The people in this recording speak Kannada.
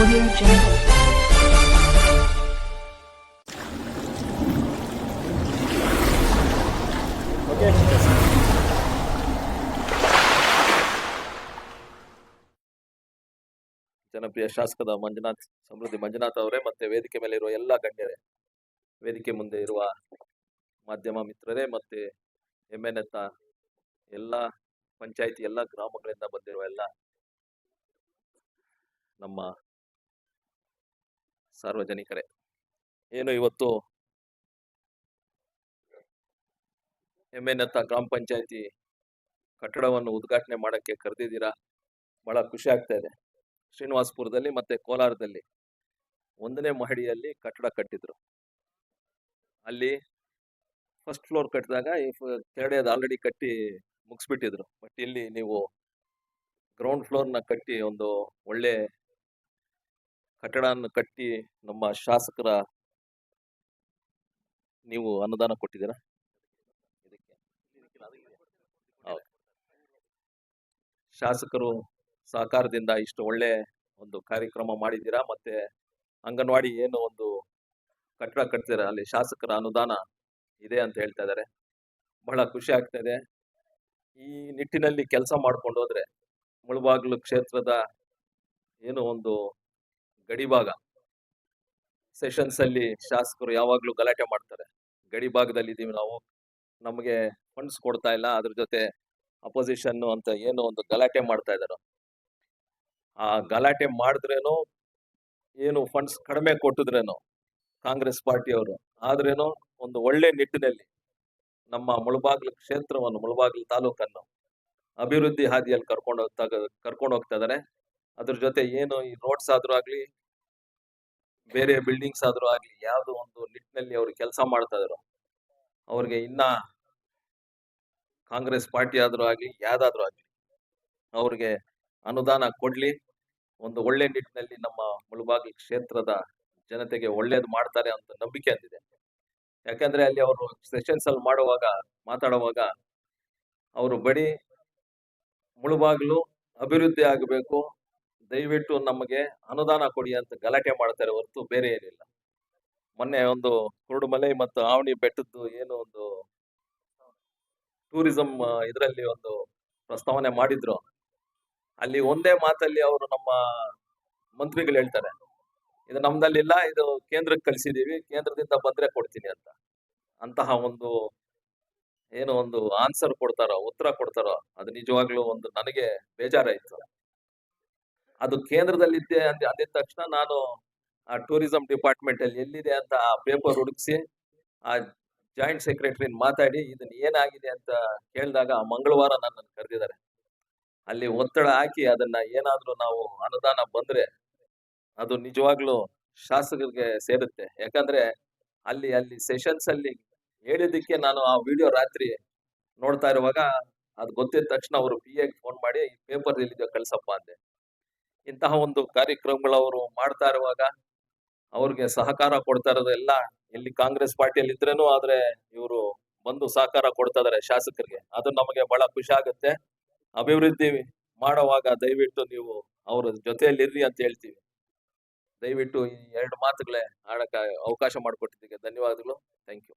ಜನಪ್ರಿಯ ಶಾಸಕದ ಮಂಜುನಾಥ್, ಸಮೃದ್ಧಿ ಮಂಜುನಾಥ್ ಅವರೇ ಮತ್ತೆ ವೇದಿಕೆ ಮೇಲೆ ಇರುವ ಎಲ್ಲ ಗಣ್ಯರೇ, ವೇದಿಕೆ ಮುಂದೆ ಇರುವ ಮಾಧ್ಯಮ ಮಿತ್ರರೇ ಮತ್ತೆ ಎತ್ತ ಎಲ್ಲ ಪಂಚಾಯಿತಿ, ಎಲ್ಲ ಗ್ರಾಮಗಳಿಂದ ಬಂದಿರುವ ಎಲ್ಲ ನಮ್ಮ ಸಾರ್ವಜನಿಕರೇ. ಏನು ಇವತ್ತು? ಎಮ್ಮೆನೆತ್ತ ಗ್ರಾಮ ಪಂಚಾಯತಿ ಕಟ್ಟಡವನ್ನು ಉದ್ಘಾಟನೆ ಮಾಡಕ್ಕೆ ಕರೆದಿದ್ದೀರಾ? ಬಹಳ ಖುಷಿ ಆಗ್ತಾ ಇದೆ. ಶ್ರೀನಿವಾಸಪುರದಲ್ಲಿ ಮತ್ತೆ ಕೋಲಾರದಲ್ಲಿ ಒಂದನೇ ಮಹಡಿಯಲ್ಲಿ ಕಟ್ಟಡ ಕಟ್ಟಿದ್ರು. ಅಲ್ಲಿ ಫಸ್ಟ್ ಫ್ಲೋರ್ ಕಟ್ಟಿದಾಗ ಈ ಕೆಳಗಡೆ ಆಲ್ರೆಡಿ ಕಟ್ಟಿ ಮುಗಿಸ್ಬಿಟ್ಟಿದ್ರು. ಬಟ್ ಇಲ್ಲಿ ನೀವು ಗ್ರೌಂಡ್ ಫ್ಲೋರ್ನ ಕಟ್ಟಿ ಒಂದು ಒಳ್ಳೆ ಕಟ್ಟಡವನ್ನು ಕಟ್ಟಿ ನಮ್ಮ ಶಾಸಕರ ನೀವು ಅನುದಾನ ಕೊಟ್ಟಿದ್ದೀರಾ? ಶಾಸಕರು ಸಹಕಾರದಿಂದ ಇಷ್ಟು ಒಳ್ಳೆ ಒಂದು ಕಾರ್ಯಕ್ರಮ ಮಾಡಿದ್ದೀರಾ? ಮತ್ತೆ ಅಂಗನವಾಡಿ ಏನು ಒಂದು ಕಟ್ಟಡ ಕಟ್ತೀರಾ? ಅಲ್ಲಿ ಶಾಸಕರ ಅನುದಾನ ಇದೆ ಅಂತ ಹೇಳ್ತಾ ಇದ್ದಾರೆ. ಬಹಳ ಖುಷಿ ಆಗ್ತಾ ಇದೆ. ಈ ನಿಟ್ಟಿನಲ್ಲಿ ಕೆಲಸ ಮಾಡ್ಕೊಂಡು ಹೋದ್ರೆ ಮುಳುಬಾಗ್ಲು ಕ್ಷೇತ್ರದ ಏನು ಒಂದು ಗಡಿಭಾಗ. ಸೆಷನ್ಸ್ ಅಲ್ಲಿ ಶಾಸಕರು ಯಾವಾಗ್ಲೂ ಗಲಾಟೆ ಮಾಡ್ತಾರೆ. ಗಡಿ ಭಾಗದಲ್ಲಿ ಇದೀವಿ ನಾವು. ನಮಗೆ ಫಂಡ್ಸ್ ಕೊಡ್ತಾ ಇಲ್ಲ. ಅದ್ರ ಜೊತೆ ಅಪೋಸಿಷನ್ ಅಂತ ಏನೋ ಒಂದು ಗಲಾಟೆ ಮಾಡ್ತಾ ಇದಾರೋ ಆ ಗಲಾಟೆ ಮಾಡಿದ್ರೇನು, ಏನು ಫಂಡ್ಸ್ ಕಡಿಮೆ ಕೊಟ್ಟಿದ್ರೇನು, ಕಾಂಗ್ರೆಸ್ ಪಾರ್ಟಿಯವರು, ಆದ್ರೇನು ಒಂದು ಒಳ್ಳೆ ನಿಟ್ಟಿನಲ್ಲಿ ನಮ್ಮ ಮುಳಬಾಗ್ಲು ಕ್ಷೇತ್ರವನ್ನು, ಮುಳಬಾಗ್ಲು ತಾಲೂಕನ್ನು ಅಭಿವೃದ್ಧಿ ಹಾದಿಯಲ್ಲಿ ಕರ್ಕೊಂಡು ಹೋಗ್ತಾ ಕರ್ಕೊಂಡು ಹೋಗ್ತಾ ಇದ್ದಾರೆ. ಅದ್ರ ಜೊತೆ ಏನು ಈ ರೋಡ್ಸ್ ಆದ್ರೂ ಆಗ್ಲಿ ಬೇರೆ ಬಿಲ್ಡಿಂಗ್ಸ್ ಆದ್ರೂ ಆಗ್ಲಿ, ಯಾವುದೋ ಒಂದು ನಿಟ್ಟಿನಲ್ಲಿ ಅವ್ರು ಕೆಲಸ ಮಾಡ್ತಾ ಇದ್ರು. ಅವ್ರಿಗೆ ಇನ್ನ ಕಾಂಗ್ರೆಸ್ ಪಾರ್ಟಿ ಆದ್ರೂ ಆಗ್ಲಿ, ಯಾವ್ದಾದ್ರೂ ಆಗ್ಲಿ, ಅವ್ರಿಗೆ ಅನುದಾನ ಕೊಡ್ಲಿ. ಒಂದು ಒಳ್ಳೆ ನಿಟ್ಟಿನಲ್ಲಿ ನಮ್ಮ ಮುಳುಬಾಗಿಲು ಕ್ಷೇತ್ರದ ಜನತೆಗೆ ಒಳ್ಳೇದು ಮಾಡ್ತಾರೆ ಅಂತ ನಂಬಿಕೆ ಅಂದಿದೆ ಯಾಕಂದ್ರೆ ಅಲ್ಲಿ ಅವರು ಸೆಷನ್ಸ್ ಅಲ್ಲಿ ಮಾಡುವಾಗ, ಮಾತಾಡುವಾಗ ಅವರು ಬಡಿ ಮುಳುಬಾಗಿಲು ಅಭಿವೃದ್ಧಿ ಆಗಬೇಕು ದಯವಿಟ್ಟು ನಮಗೆ ಅನುದಾನ ಕೊಡಿ ಅಂತ ಗಲಾಟೆ ಮಾಡ್ತಾರೆ ಹೊರತು ಬೇರೆ ಏನಿಲ್ಲ. ಮೊನ್ನೆ ಒಂದು ಕುರುಡುಮಲೆ ಮತ್ತು ಆವಣಿ ಬೆಟ್ಟದ್ದು ಏನು ಒಂದು ಟೂರಿಸಂ ಇದರಲ್ಲಿ ಒಂದು ಪ್ರಸ್ತಾವನೆ ಮಾಡಿದ್ರು. ಅಲ್ಲಿ ಒಂದೇ ಮಾತಲ್ಲಿ ಅವರು ನಮ್ಮ ಮಂತ್ರಿಗಳು ಹೇಳ್ತಾರೆ, ಇದು ನಮ್ದಲ್ಲಿಲ್ಲ, ಇದು ಕೇಂದ್ರಕ್ಕೆ ಕಳಿಸಿದೀವಿ ಕೇಂದ್ರದಿಂದ ಬಂದ್ರೆ ಕೊಡ್ತೀನಿ ಅಂತ. ಅಂತಹ ಒಂದು ಏನು ಒಂದು ಆನ್ಸರ್ ಕೊಡ್ತಾರೋ, ಉತ್ತರ ಕೊಡ್ತಾರೋ, ಅದು ನಿಜವಾಗ್ಲೂ ಒಂದು ನನಗೆ ಬೇಜಾರಾಯ್ತು. ಅದು ಕೇಂದ್ರದಲ್ಲಿದ್ದೆ ಅಂದ, ಅಂದಿದ ತಕ್ಷಣ ನಾನು, ಆ, ಟೂರಿಸಂ ಡಿಪಾರ್ಟ್ಮೆಂಟ್ ಅಲ್ಲಿ ಎಲ್ಲಿದೆ ಅಂತ ಆ ಪೇಪರ್ ಹುಡುಕಿಸಿ, ಆ ಜಾಯಿಂಟ್ ಸೆಕ್ರೆಟರಿ ಮಾತಾಡಿ ಇದನ್ನ ಏನಾಗಿದೆ ಅಂತ ಕೇಳಿದಾಗ ಮಂಗಳವಾರ ನನ್ನನ್ನು ಕರೆದಿದ್ದಾರೆ. ಅಲ್ಲಿ ಒತ್ತಡ ಹಾಕಿ ಅದನ್ನ ಏನಾದ್ರೂ ನಾವು ಅನುದಾನ ಬಂದ್ರೆ ಅದು ನಿಜವಾಗ್ಲೂ ಶಾಸಕರಿಗೆ ಸೇರುತ್ತೆ. ಯಾಕಂದ್ರೆ ಅಲ್ಲಿ ಅಲ್ಲಿ ಸೆಷನ್ಸ್ ಅಲ್ಲಿ ಹೇಳಿದ್ದಕ್ಕೆ ನಾನು ಆ ವಿಡಿಯೋ ರಾತ್ರಿ ನೋಡ್ತಾ ಇರುವಾಗ ಅದು ಗೊತ್ತಿದ ತಕ್ಷಣ ಅವರು ಪಿ ಎಗೆ ಫೋನ್ ಮಾಡಿ, ಈ ಪೇಪರ್ ಎಲ್ಲಿದೆ ಕಳ್ಸಪ್ಪ ಅಂದೆ. ಇಂತಹ ಒಂದು ಕಾರ್ಯಕ್ರಮಗಳು ಅವರು ಮಾಡ್ತಾ ಇರುವಾಗ ಅವ್ರಿಗೆ ಸಹಕಾರ ಕೊಡ್ತಾ ಇರೋದೆಲ್ಲ ಇಲ್ಲಿ ಕಾಂಗ್ರೆಸ್ ಪಾರ್ಟಿಯಲ್ಲಿ ಇದ್ರೇನು ಆದ್ರೆ ಇವರು ಬಂದು ಸಹಕಾರ ಕೊಡ್ತಾ ಇದಾರೆ ಶಾಸಕರಿಗೆ. ಅದು ನಮಗೆ ಬಹಳ ಖುಷಿ ಆಗುತ್ತೆ. ಅಭಿವೃದ್ಧಿ ಮಾಡುವಾಗ ದಯವಿಟ್ಟು ನೀವು ಅವ್ರ ಜೊತೆಯಲ್ಲಿ ಇರ್ರಿ ಅಂತ ಹೇಳ್ತೀವಿ. ದಯವಿಟ್ಟು ಈ ಎರಡು ಮಾತುಗಳೇ ಆಡಕ್ಕೆ ಅವಕಾಶ ಮಾಡಿಕೊಟ್ಟಿದ್ದಕ್ಕೆ ಧನ್ಯವಾದಗಳು. Thank you.